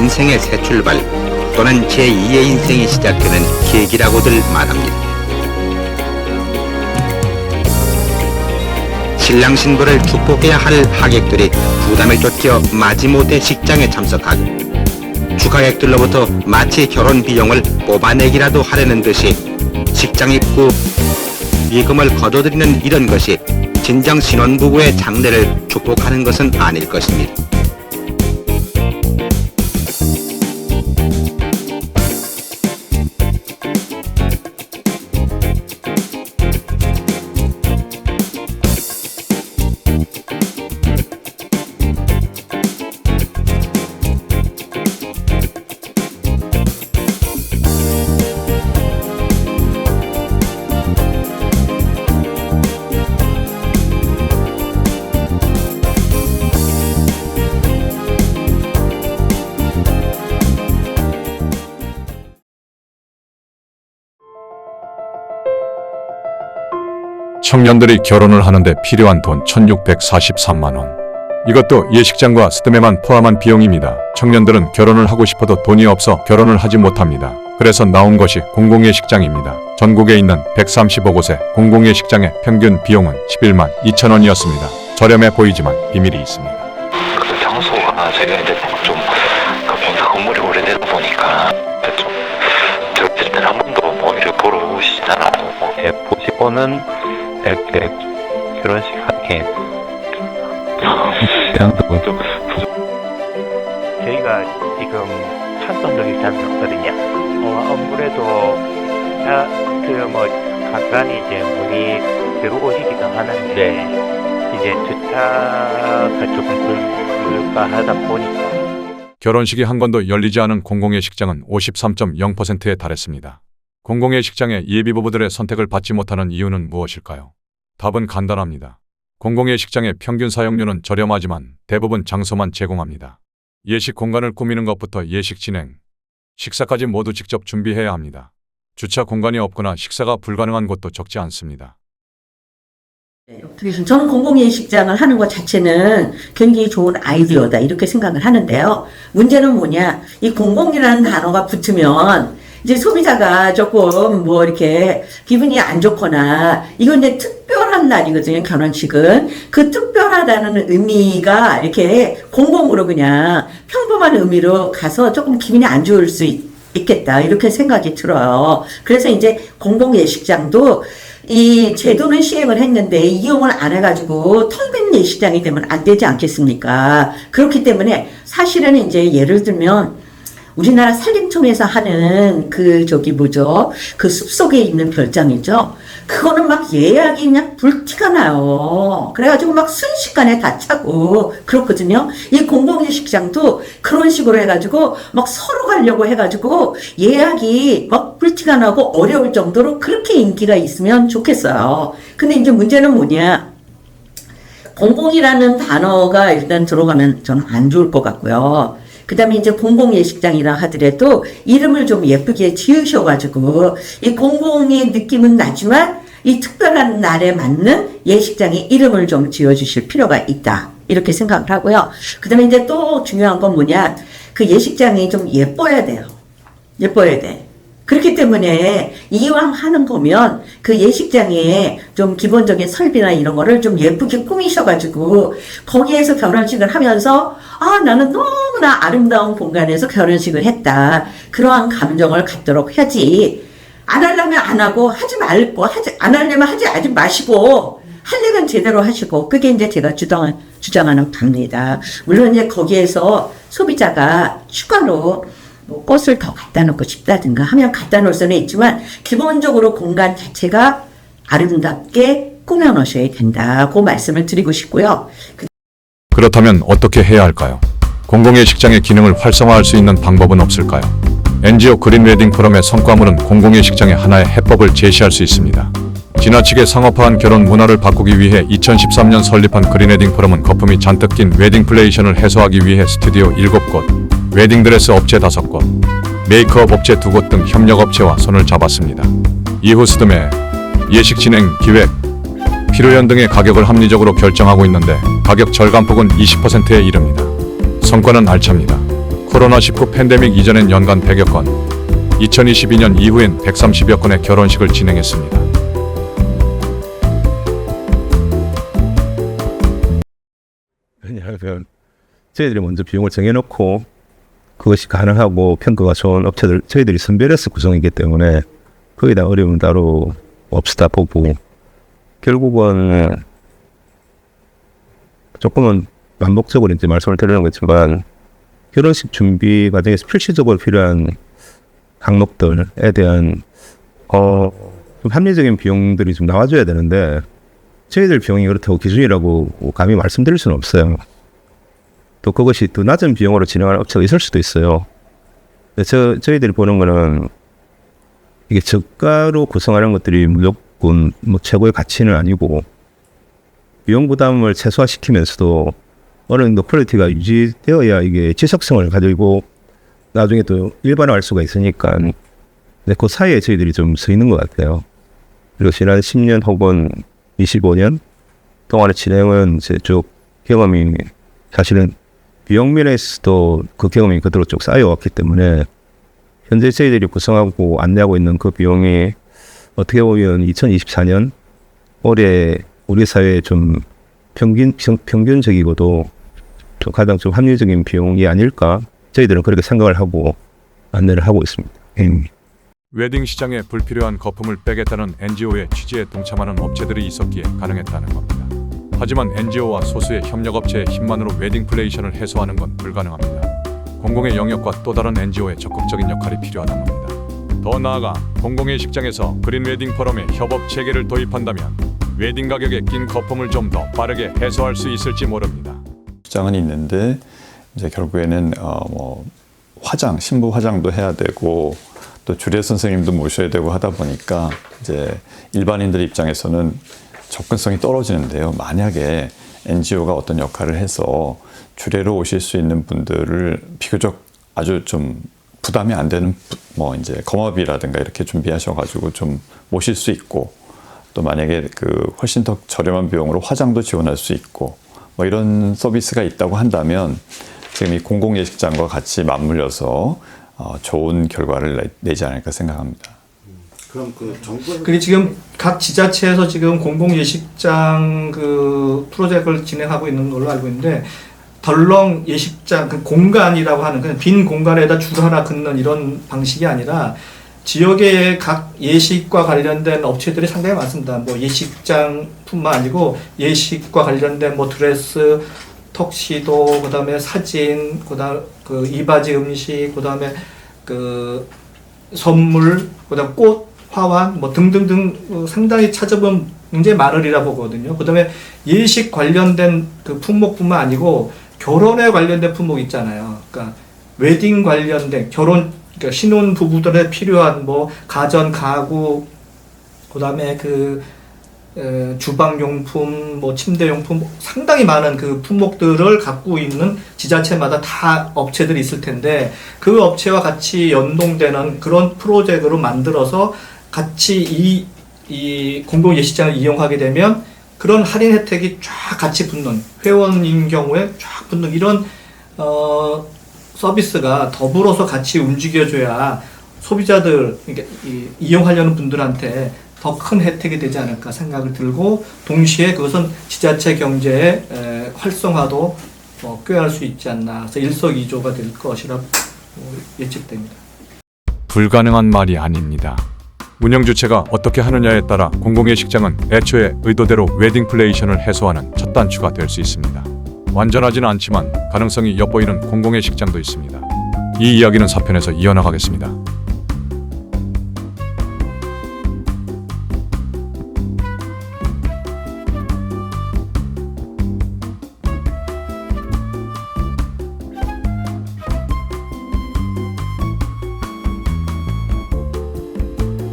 인생의 새 출발 또는 제2의 인생이 시작되는 계기라고들 말합니다. 신랑 신부를 축복해야 할 하객들이 부담을 쫓겨 마지못해 식장에 참석하고 축하객들로부터 마치 결혼 비용을 뽑아내기라도 하려는 듯이 식장 입구 예금을 거둬들이는 이런 것이 진정 신혼부부의 장래를 축복하는 것은 아닐 것입니다. 청년들이 결혼을 하는데 필요한 돈 1643만 원. 이것도 예식장과 스드메만 포함한 비용입니다. 청년들은 결혼을 하고 싶어도 돈이 없어 결혼을 하지 못합니다. 그래서 나온 것이 공공예식장입니다. 전국에 있는 135곳의 공공예식장의 평균 비용은 11만 2천 원이었습니다. 저렴해 보이지만 비밀이 있습니다. 그 장소가 제가 이제 좀그 공사 건물이 오래되다 보니까 좀 들었을 때는 한 번도 뭐 이렇게 보러 오시진 않았고 예, 보시고는 이렇게 결혼식 하게 좀 저희가 지금 찬성적이지 않거든요. 어, 아무래도 그뭐 간간히 이제 물이 들어오시기도 하는데 이제 주차가 조금 불가하다 보니까 결혼식이 한 건도 열리지 않은 공공예식장은 53.0%에 달했습니다. 공공예식장의 예비 부부들의 선택을 받지 못하는 이유는 무엇일까요? 답은 간단합니다. 공공예식장의 평균 사용료는 저렴하지만 대부분 장소만 제공합니다. 예식 공간을 꾸미는 것부터 예식 진행, 식사까지 모두 직접 준비해야 합니다. 주차 공간이 없거나 식사가 불가능한 곳도 적지 않습니다. 네, 어떻게 보면 저는 공공예식장을 하는 것 자체는 굉장히 좋은 아이디어다 이렇게 생각을 하는데요. 문제는 뭐냐 이 공공이라는 단어가 붙으면 이제 소비자가 조금 뭐 이렇게 기분이 안 좋거나 이건 이제 특별한 날이거든요 결혼식은 그 특별하다는 의미가 이렇게 공공으로 그냥 평범한 의미로 가서 조금 기분이 안 좋을 수 있, 있겠다 이렇게 생각이 들어요. 그래서 이제 공공 예식장도 이 제도는 시행을 했는데 이용을 안 해가지고 텅빈 예식장이 되면 안 되지 않겠습니까? 그렇기 때문에 사실은 이제 예를 들면 우리나라 산림청에서 하는 그 저기 뭐죠? 그 숲속에 있는 별장이죠. 그거는 막 예약이 그냥 불티가 나요. 그래가지고 막 순식간에 다 차고 그렇거든요. 이 공공예식장도 그런 식으로 해가지고 막 서로 가려고 해가지고 예약이 막 불티가 나고 어려울 정도로 그렇게 인기가 있으면 좋겠어요. 근데 이제 문제는 뭐냐? 공공이라는 단어가 일단 들어가면 저는 안 좋을 것 같고요. 그 다음에 이제 공공예식장이라 하더라도 이름을 좀 예쁘게 지으셔가지고 이 공공의 느낌은 나지만 이 특별한 날에 맞는 예식장의 이름을 좀 지어주실 필요가 있다. 이렇게 생각을 하고요. 그 다음에 이제 또 중요한 건 뭐냐. 그 예식장이 좀 예뻐야 돼요. 예뻐야 돼. 그렇기 때문에 이왕 하는 거면 그 예식장에 좀 기본적인 설비나 이런 거를 좀 예쁘게 꾸미셔가지고 거기에서 결혼식을 하면서 아 나는 너무나 아름다운 공간에서 결혼식을 했다 그러한 감정을 갖도록 해야지 안 하려면 안 하고 하지 말고 하지 안 하려면 하지 하지 마시고 할 일은 제대로 하시고 그게 이제 제가 주장 주장하는 바입니다. 물론 이제 거기에서 소비자가 추가로 뭐 꽃을 더 갖다 놓고 싶다든가 하면 갖다 놓을 수는 있지만 기본적으로 공간 자체가 아름답게 꾸며 놓으셔야 된다. 그 말씀을 드리고 싶고요. 그렇다면 어떻게 해야 할까요? 공공예식장의 기능을 활성화할 수 있는 방법은 없을까요? NGO 그린 웨딩 포럼의 성과물은 공공예식장의 하나의 해법을 제시할 수 있습니다. 지나치게 상업화한 결혼 문화를 바꾸기 위해 2013년 설립한 그린 웨딩 포럼은 거품이 잔뜩 낀 웨딩 플레이션을 해소하기 위해 스튜디오 7곳, 웨딩드레스 업체 5곳, 메이크업 업체 2곳 등 협력업체와 손을 잡았습니다. 이후 스드메, 예식 진행, 기획, 필요연 등의 가격을 합리적으로 결정하고 있는데 가격 절감폭은 20%에 이릅니다. 성과는 알찹니다. 코로나19 팬데믹 이전엔 연간 100여 건, 2022년 이후엔 130여 건의 결혼식을 진행했습니다. 왜냐하면 저희들이 먼저 비용을 정해놓고 그것이 가능하고 평가가 좋은 업체들 저희들이 선별해서 구성이기 때문에 대한 어려움은 따로 없다 보고 결국은 조금은 반복적으로 이제 말씀을 드리는 거지만 결혼식 준비 과정에서 필수적으로 필요한 항목들에 대한 어, 좀 합리적인 비용들이 좀 나와줘야 되는데 저희들 비용이 그렇다고 기준이라고 감히 말씀드릴 수는 없어요. 또 그것이 더 낮은 비용으로 진행하는 업체가 있을 수도 있어요. 저, 저희들이 보는 거는 이게 저가로 구성하는 것들이 무조건 뭐 최고의 가치는 아니고 비용 부담을 최소화시키면서도 어느 정도 퀄리티가 유지되어야 이게 지속성을 가지고 나중에 또 일반화할 수가 있으니까 근데 그 사이에 저희들이 좀 서 있는 것 같아요. 그리고 지난 10년 혹은 25년 동안의 진행은 이제 쭉 경험이 사실은 비용 면에서도 그 경험이 그대로 쭉 쌓여왔기 때문에 현재 저희들이 구성하고 안내하고 있는 그 비용이 어떻게 보면 2024년 올해 우리 사회에 좀 평균 평, 평균적이고도 좀 가장 좀 합리적인 비용이 아닐까 저희들은 그렇게 생각을 하고 안내를 하고 있습니다. 음. 웨딩 시장에 불필요한 거품을 빼겠다는 NGO의 취지에 동참하는 업체들이 있었기에 가능했다는 겁니다. 하지만 NGO와 소수의 협력업체의 힘만으로 웨딩 플레이션을 해소하는 건 불가능합니다. 공공의 영역과 또 다른 NGO의 적극적인 역할이 필요하다는 겁니다. 더 나아가 공공의 식장에서 그린 웨딩 포럼의 협업 체계를 도입한다면 웨딩 가격에 낀 거품을 좀 더 빠르게 해소할 수 있을지 모릅니다. 장은 있는데 이제 결국에는 어 뭐 화장 신부 화장도 해야 되고 또 주례 선생님도 모셔야 되고 하다 보니까 이제 일반인들 입장에서는 접근성이 떨어지는데요. 만약에 NGO가 어떤 역할을 해서 주례로 오실 수 있는 분들을 비교적 아주 좀 부담이 안 되는 부- 뭐 이제 검업이라든가 이렇게 준비하셔가지고 좀 모실 수 있고 또 만약에 그 훨씬 더 저렴한 비용으로 화장도 지원할 수 있고 뭐 이런 서비스가 있다고 한다면 지금 이 공공 예식장과 같이 맞물려서 어, 좋은 결과를 내, 내지 않을까 생각합니다. 근데 지금 각 지자체에서 지금 공공 예식장 그 프로젝트를 진행하고 있는 걸로 알고 있는데 덜렁 예식장 그 공간이라고 하는 그냥 빈 공간에다 줄 하나 긋는 이런 방식이 아니라 지역의 각 예식과 관련된 업체들이 상당히 많습니다. 뭐 예식장뿐만 아니고 예식과 관련된 뭐 드레스, 턱시도, 그다음에 사진, 그다음 그 이바지 음식, 그다음에 그 선물, 그다음 꽃, 화환, 뭐 등등등 어, 상당히 찾아보면 굉장히 많으리라 보거든요. 그 다음에 예식 관련된 그 품목뿐만 아니고 결혼에 관련된 품목 있잖아요. 그러니까 웨딩 관련된 결혼 그러니까 신혼 부부들에 필요한 뭐 가전 가구, 그다음에 그 에, 주방용품, 뭐 침대용품 상당히 많은 그 품목들을 갖고 있는 지자체마다 다 업체들이 있을 텐데 그 업체와 같이 연동되는 그런 프로젝트로 만들어서 같이 이, 이 공공 예식장을 이용하게 되면 그런 할인 혜택이 쫙 같이 붙는 회원인 경우에 쫙 붙는 이런 어, 서비스가 더불어서 같이 움직여줘야 소비자들 그러니까 이, 이용하려는 분들한테 더 큰 혜택이 되지 않을까 생각을 들고 동시에 그것은 지자체 경제의 에, 활성화도 어, 꾀할 수 있지 않나 그래서 일석이조가 될 것이라 어, 예측됩니다. 불가능한 말이 아닙니다. 운영 주체가 어떻게 하느냐에 따라 공공의 식장은 애초에 의도대로 웨딩 플레이션을 해소하는 첫 단추가 될 수 있습니다. 완전하지는 않지만 가능성이 엿보이는 공공의 식장도 있습니다. 이 이야기는 4편에서 이어나가겠습니다.